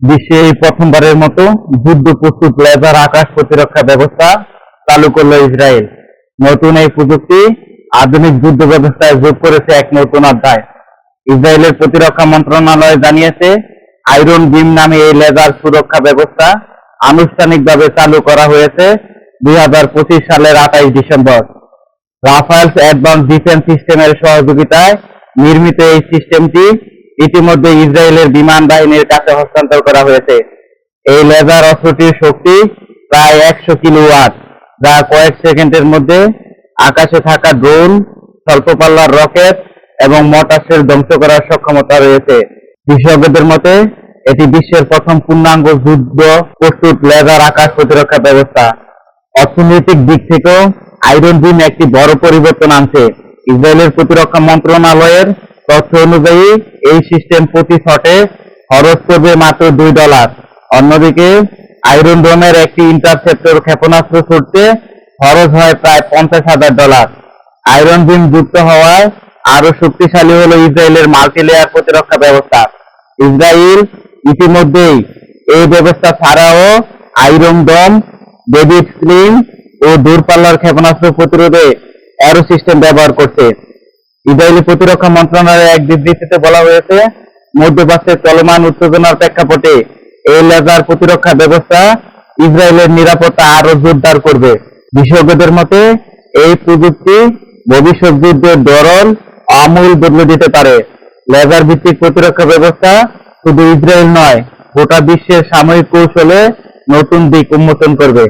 বিশ্বে এই প্রথমবারের মতো যুদ্ধ প্রস্তুত লেজার আকাশ প্রতিরক্ষা ব্যবস্থা চালু করল ইসরায়েল। নতুন এই প্রযুক্তি আধুনিক যুদ্ধ ব্যবস্থায় যোগ করেছে এক নতুন অধ্যায়। ইসরায়েলের প্রতিরক্ষা মন্ত্রণালয় জানিয়েছে আয়রন বিম নামে এই লেজার সুরক্ষা ব্যবস্থা আনুষ্ঠানিকভাবে চালু করা হয়েছে দুই হাজার পঁচিশ সালের আঠাইশ ডিসেম্বর। রাফায়েলস অ্যাডভান্স ডিফেন্স সিস্টেমের সহযোগিতায় নির্মিত এই সিস্টেমটি ইতিমধ্যে ইসরায়েলের বিমান বাহিনীর কাছে হস্তান্তর করা হয়েছে। এই লেজার অস্ত্রটির শক্তি প্রায় একশো কিলোওয়াট, যা কয়েক সেকেন্ডের মধ্যে আকাশে থাকা ড্রোন স্বল্প পাল্লার রকেট এবং মটাসের ধ্বংস করার সক্ষমতা রয়েছে। বিশেষজ্ঞদের মতে, এটি বিশ্বের প্রথম পূর্ণাঙ্গ যুদ্ধ প্রস্তুত লেজার আকাশ প্রতিরক্ষা ব্যবস্থা। অর্থনৈতিক দিক থেকেও আয়রন বিম একটি বড় পরিবর্তন আনছে। ইসরায়েলের প্রতিরক্ষা মন্ত্রণালয়ের তথ্য অনুযায়ী, এই সিস্টেম প্রতি শটে খরচ করবে মাত্র দুই ডলার অন্যদিকে আয়রন ডোমের একটি ইন্টারসেপ্টর ক্ষেপণাস্ত্র ছুটতে খরচ হয় প্রায় পঞ্চাশ হাজার ডলার আয়রন বিম যুক্ত হওয়ায় আরও শক্তিশালী হলো ইসরায়েলের মাল্টিলেয়ার প্রতিরক্ষা ব্যবস্থা। ইসরায়েল ইতিমধ্যেই এই ব্যবস্থা ছাড়াও আয়রন ডোম ডেভিড স্লিং ও দূরপাল্লার ক্ষেপণাস্ত্র প্রতিরোধে অ্যারো সিস্টেম ব্যবহার করছে। ইসরায়েলি প্রতিরক্ষা মন্ত্রণালয়ের এক বিবৃতিতে বলা হয়েছে মধ্যপ্রাচ্যের চলমান উত্তেজনার প্রেক্ষাপটে এই লেজার প্রতিরক্ষা ব্যবস্থা ইসরায়েলের নিরাপত্তা আরও জোরদার করবে। বিশেষজ্ঞদের মতে, এই প্রযুক্তি ভবিষ্যৎ যুদ্ধের ধরন আমূল বদলে দিতে পারে। লেজার ভিত্তিক প্রতিরক্ষা ব্যবস্থা শুধু ইসরায়েল নয়, গোটা বিশ্বের সাময়িক কৌশলে নতুন দিক উন্মোচন করবে।